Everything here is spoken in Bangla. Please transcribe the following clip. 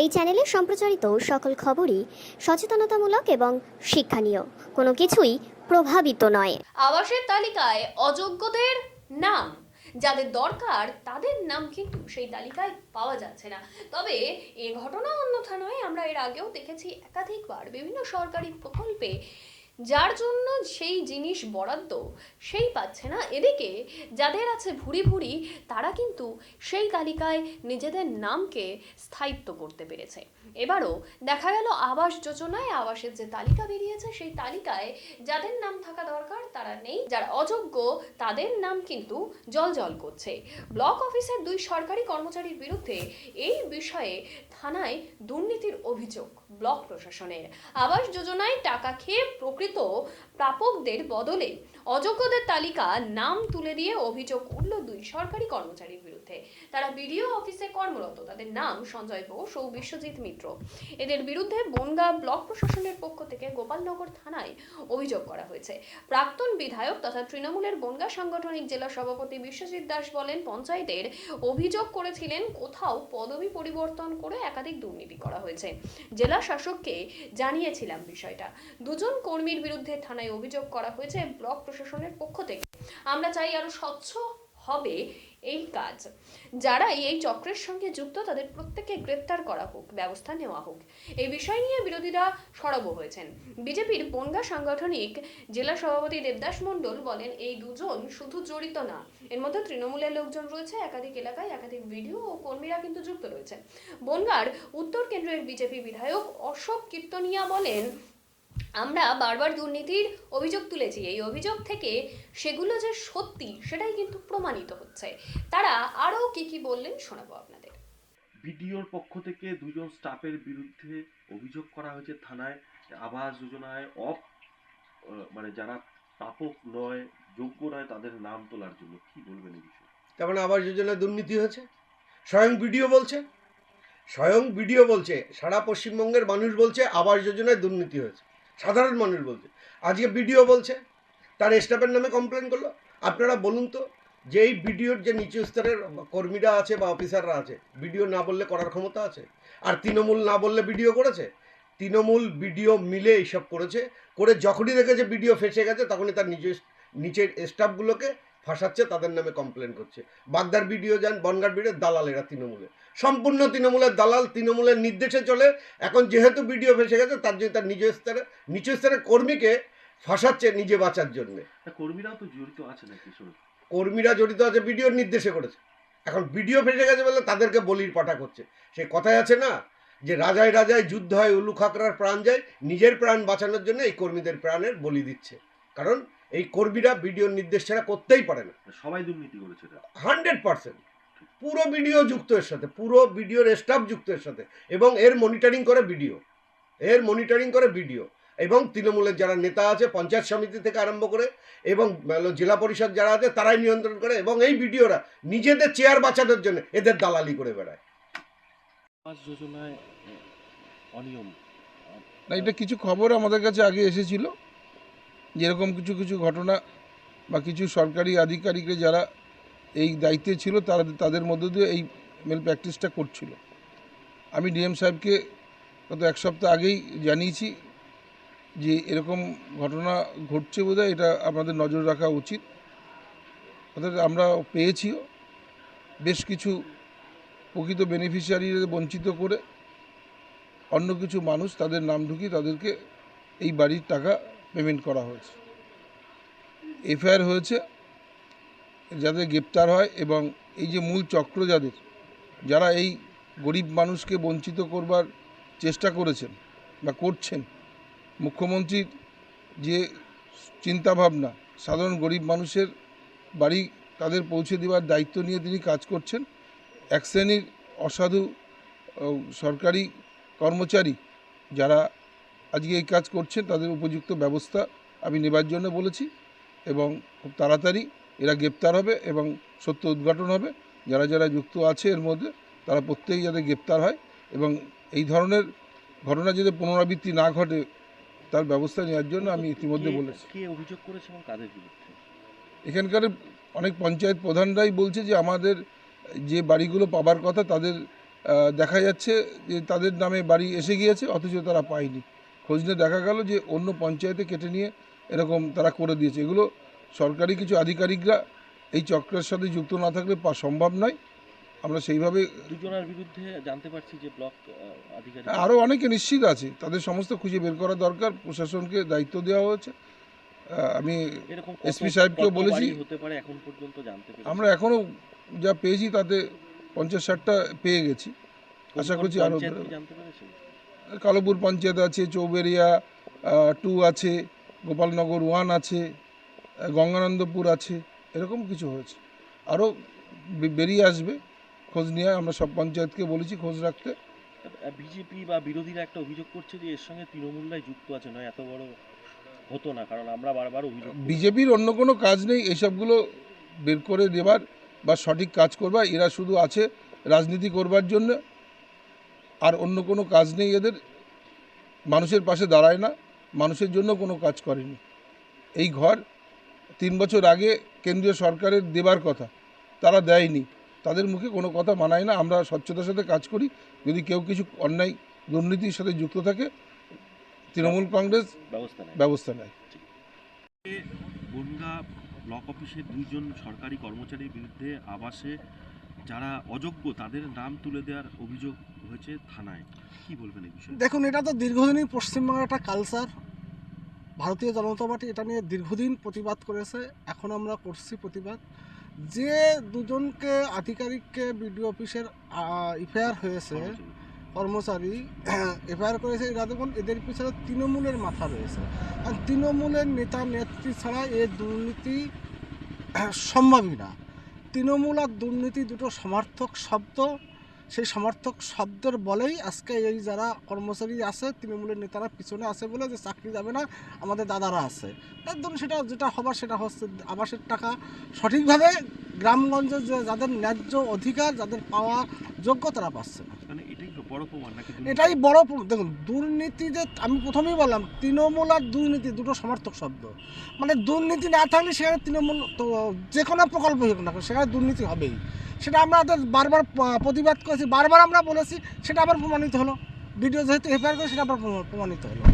এই চ্যানেলে সম্প্রচারিত সকল খবরই সচেতনতামূলক এবং শিক্ষণীয়। কোনো কিছুই প্রভাবিত নয়। আবাসের তালিকায় অযোগ্যদের নাম। যাদের দরকার, তাদের নাম কিন্তু সেই তালিকায় পাওয়া যাচ্ছে না। তবে এ ঘটনা অন্যথা নয়, আমরা এর আগেও দেখেছি একাধিকবার বিভিন্ন সরকারি প্রকল্পে যার জন্য সেই জিনিস বরাদ্দ সেই পাচ্ছে না। এদিকে যাদের আছে ভুরি ভুরি তারা কিন্তু সেই তালিকায় নিজেদের নামকে স্থায়িত্ব করতে পেরেছে। এবারও দেখা গেল আবাস যোজনায় আবাসের যে তালিকা বেরিয়েছে, সেই তালিকায় যাদের নাম থাকা দরকার তারা নেই। যারা অযোগ্য, তাদের নাম কিন্তু জল জল করছে। ব্লক অফিসের দুই সরকারি কর্মচারীর বিরুদ্ধে এই বিষয়ে থানায় দুর্নীতির অভিযোগ ব্লক প্রশাসনের। আবাস যোজনায় টাকা খেয়ে প্রকৃত প্রাপকদের বদলে অযোগ্যদের তালিকা নাম তুলে দিয়ে অভিযোগ উঠল দুই সরকারি কর্মচারীর বিরুদ্ধে। তারা বিডিও অফিসে কর্মরত। তাদের নাম সঞ্জয় বোস ও বিশ্বজিৎ মিত্র। এদের বিরুদ্ধে বনগাঁ ব্লক প্রশাসনের পক্ষ থেকে গোপালনগর থানায় অভিযোগ করা হয়েছে। প্রাক্তন বিধায়ক তথা তৃণমূলের বনগাঁ সাংগঠনিক জেলা সভাপতি বিশ্বজিৎ দাস বলেন, পঞ্চায়েতের অভিযোগ করেছিলেন, কোথাও পদবি পরিবর্তন করে একাধিক দুর্নীতি করা হয়েছে। জেলা শাসককে জানিয়েছিলাম বিষয়টা। দুজন কর্মীর বিরুদ্ধে থানায় অভিযোগ করা হয়েছে ব্লক প্রশাসনের পক্ষ থেকে। আমরা চাই আরও স্বচ্ছ হবে এই কাজ। যারা এই চক্রের সঙ্গে যুক্ত, তাদের প্রত্যেককে গ্রেপ্তার করা হোক, ব্যবস্থা নেওয়া হোক। এই বিষয় নিয়ে বিরোধীরা সরব হয়েছেন। বিজেপির বনগা সাংগঠনিক জেলা সভাপতি দেবদাস মণ্ডল বলেন, এই দুজন শুধু জড়িত না। এর মধ্যে তৃণমূলের লোকজন রয়েছে, একাধিক এলাকায় একাধিক ভিডিও ও কর্মীরা কিন্তু যুক্ত রয়েছে। বনগার উত্তর কেন্দ্রের বিজেপি বিধায়ক অশোক কীর্তনিয়া বলেন আমরা বারবার দুর্নীতির অভিযোগ তুলেছি। এই অভিযোগ থেকে সেগুলো যে সত্যি সেটাই কিন্তু প্রমাণিত হচ্ছে। তারা আরও কি কি বললেন শোনাবো আপনাদের। বিডিওর পক্ষ থেকে দুজন স্টাফের বিরুদ্ধে অভিযোগ করা হয়েছে থানায় আবাস যোজনায় অফ মানে যারা প্রাপক নয় যোগ্য নয় তাদের নাম তোলার জন্য। কি বলবেন এই বিষয়ে? তার মানে আবাস যোজনায় দুর্নীতি হয়েছে? স্বয়ং বিডিও বলছে? স্বয়ং বিডিও বলছে সারা পশ্চিমবঙ্গের মানুষ বলছে আবাস যোজনায় দুর্নীতি হয়েছে। সাধারণ মানুষ বলছে। আজকে বিডিও বলছে, তার স্টাফের নামে কমপ্লেন করল। আপনারা বলুন তো, যে এই বিডিওর যে নিচু স্তরের কর্মীরা আছে বা অফিসাররা আছে, বিডিও না বললে করার ক্ষমতা আছে? আর তৃণমূল না বললে বিডিও করেছে? তৃণমূল, বিডিও মিলে এইসব করেছে, করে যখনই দেখেছে বিডিও ফেসে গেছে, তখনই তার নিজের নিচের স্টাফগুলোকে ফাঁসাচ্ছে তাদের নামে কমপ্লেন করছে। বাগদার ভিডিও যান বনগার ভিডিও দালাল এরা তৃণমূলে। সম্পূর্ণ তৃণমূলের দালাল তৃণমূলের নির্দেশে চলে। এখন যেহেতু ভিডিও ফেসে গেছে তার জন্য তার নিজ স্তরে নিচু স্তরের কর্মীকে ফাঁসাচ্ছে নিজে বাঁচার জন্য। কর্মীরাও তো জড়িত আছে নাকি কর্মীরা জড়িত আছে ভিডিওর নির্দেশে করেছে। এখন ভিডিও ফেসে গেছে বলে তাদেরকে বলির পাঠা করছে। সে কথায় আছে না যে রাজায় রাজায় যুদ্ধ হয় উলু খাকরার প্রাণ যায় নিজের প্রাণ বাঁচানোর জন্য এই কর্মীদের প্রাণের বলি দিচ্ছে। কারণ এই কর্মীরা ভিডিওর নির্দেশ ছাড়া করতেই পারে না। সবাই দুর্নীতি করেছে হান্ড্রেড পার্সেন্ট। পুরো ভিডিও যুক্ত এর সাথে পুরো ভিডিওর স্টাফ যুক্ত এর সাথে এবং এর মনিটরিং করে ভিডিও এর মনিটরিং করে ভিডিও এবং তৃণমূলের যারা নেতা আছে পঞ্চায়েত সমিতি থেকে আরম্ভ করে এবং জেলা পরিষদ যারা আছে তারাই নিয়ন্ত্রণ করে এবং এই ভিডিওরা নিজেদের চেয়ার বাঁচানোর জন্য এদের দালালি করে বেড়ায়। যোজনায় অনিয়ম। না এটা কিছু খবর আমাদের কাছে আগে এসেছিল। যেরকম কিছু কিছু ঘটনা বা কিছু সরকারি আধিকারিকরা যারা এই দায়িত্বে ছিল, তারা তাদের মধ্য দিয়ে এই মেল প্র্যাকটিসটা করছিল। আমি ডিএম সাহেবকে গত এক সপ্তাহ আগেই জানিয়েছি যে এরকম ঘটনা ঘটছে বোধহয়, এটা আপনাদের নজর রাখা উচিত। অর্থাৎ আমরা পেয়েছিও বেশ কিছু প্রকৃত বেনিফিশিয়ারিদের বঞ্চিত করে অন্য কিছু মানুষ তাদের নাম ঢুকিয়ে তাদেরকে এই বাড়ির টাকা পেমেন্ট করা হয়েছে। এফআইআর হয়েছে, যাদের গ্রেপ্তার হয় এবং এই যে মূল চক্র যাদের, যারা এই গরিব মানুষকে বঞ্চিত করবার চেষ্টা করেছেন বা করছেন, মুখ্যমন্ত্রীর যে চিন্তাভাবনা, সাধারণ গরিব মানুষের বাড়ি তাদের পৌঁছে দেওয়ার দায়িত্ব নিয়ে তিনি কাজ করছেন, এক শ্রেণির অসাধু সরকারি কর্মচারী যারা আজকে এই কাজ করছেন তাদের উপযুক্ত ব্যবস্থা আমি নেবার জন্য বলেছি এবং খুব তাড়াতাড়ি এরা গ্রেপ্তার হবে এবং সত্য উদ্ঘাটন হবে। যারা যারা যুক্ত আছে এর মধ্যে তারা প্রত্যেকেই যাতে গ্রেপ্তার হয় এবং এই ধরনের ঘটনা যদি পুনরাবৃত্তি না ঘটে তার ব্যবস্থা নেওয়ার জন্য আমি ইতিমধ্যে বলেছি। অভিযোগ করেছে এবং কাদের বিরুদ্ধে? এখানকার অনেক পঞ্চায়েত প্রধানরাই বলছে যে আমাদের যে বাড়িগুলো পাবার কথা তাদের দেখা যাচ্ছে যে তাদের নামে বাড়ি এসে গিয়েছে অথচ তারা পায়নি। খোঁজ নিয়ে দেখা গেল যে অন্য পঞ্চায়েতে কেটে নিয়ে এরকম তারা করে দিয়েছে। এগুলো সরকারি কিছু আধিকারিকরা এই চক্রের সাথে যুক্ত না থাকলে পা সম্ভব নয়। আমরা সেইভাবে দুজনের বিরুদ্ধে জানতে পারছি যে ব্লক আধিকারিক। আরও অনেকে নিশ্চিত আছে। তাদের সমস্ত খুঁজে বের করা দরকার। প্রশাসনকে দায়িত্ব দেওয়া হয়েছে। আমি SP সাহেবকেও বলেছি। হতে পারে এখন পর্যন্ত জানতে আমরা এখনও যা পেয়েছি তাতে পঞ্চাশ ষাটটা পেয়ে গেছি। আশা করছি আরও জানতে কালোপুর পঞ্চায়েত আছে চৌবেরিয়া টু আছে গোপালনগর ওয়ান আছে গঙ্গানন্দপুর আছে এরকম কিছু হয়েছে। আরও বেরিয়ে আসবে খোঁজ নিয়ে আমরা সব পঞ্চায়েতকে বলেছি খোঁজ রাখতে। বিজেপি বা বিরোধীরা একটা অভিযোগ করছে যে এর সঙ্গে তৃণমূলরাই যুক্ত আছে নয় এত বড় হতো না কারণ আমরা বারবার অভিযোগ বিজেপির অন্য কোনো কাজ নেই এসবগুলো বের করে দেবার বা সঠিক কাজ করবার এরা শুধু আছে রাজনীতি করবার জন্য। আর অন্য কোনো কাজ নেই এদের। মানুষের পাশে দাঁড়ায় না মানুষের জন্য কোনো কাজ করেনি। এই ঘর তিন বছর আগে কেন্দ্রীয় সরকারের দেবার কথা তারা দেয়নি। তাদের মুখে কোনো কথা মানায় না। আমরা স্বচ্ছতার সাথে কাজ করি। যদি কেউ কিছু অন্যায় দুর্নীতির সাথে যুক্ত থাকে তৃণমূল কংগ্রেস ব্যবস্থা নেয়। ব্যবস্থা নেয়। বনগা ব্লক অফিসের দুইজন সরকারি কর্মচারীর বিরুদ্ধে আবাসে যারা অযোগ্য তাদের নাম তুলে দেওয়ার অভিযোগ হয়েছে থানায়। কি বলবেন এই বিষয়ে? দেখুন এটা তো দীর্ঘদিনই পশ্চিমবঙ্গের একটা কালচার ভারতীয় জনতা পার্টি এটা নিয়ে দীর্ঘদিন প্রতিবাদ করেছে। এখন আমরা করছি প্রতিবাদ। যে দুজনকে আধিকারিককে বিডিও অফিসের এফআইআর হয়েছে কর্মচারী এফআইআর করেছে এরা দেখুন এদের পিছনে তৃণমূলের মাথা রয়েছে। আর তৃণমূলের নেতা নেত্রী ছাড়া এ দুর্নীতি সম্ভবই না। তৃণমূল আর দুর্নীতি দুটো সমর্থক শব্দ, সেই সমর্থক শব্দের বলেই আজকে এই যারা কর্মচারী আছে, তৃণমূলের নেতারা পিছনে আছে বলে যে চাকরি যাবে না, আমাদের দাদারা আছে। তার ধরুন সেটা যেটা হবার সেটা হচ্ছে আবাসের টাকা। সঠিকভাবে গ্রামগঞ্জে যে যাদের ন্যায্য অধিকার, যাদের পাওয়া যোগ্য তারা পাচ্ছে না। এটাই বড় দেখুন, দুর্নীতি যে আমি প্রথমেই বললাম, তৃণমূল আর দুর্নীতি দুটো সমর্থক শব্দ। মানে দুর্নীতি না থাকলে সেখানে তৃণমূল, তো যে কোনো প্রকল্প হোক না সেখানে দুর্নীতি হবেই। সেটা আমরা বারবার প্রতিবাদ করেছি, বারবার আমরা বলেছি, সেটা আবার প্রমাণিত হলো। ভিডিও যেহেতু এফআইআর করে সেটা আবার প্রমাণিত হলো।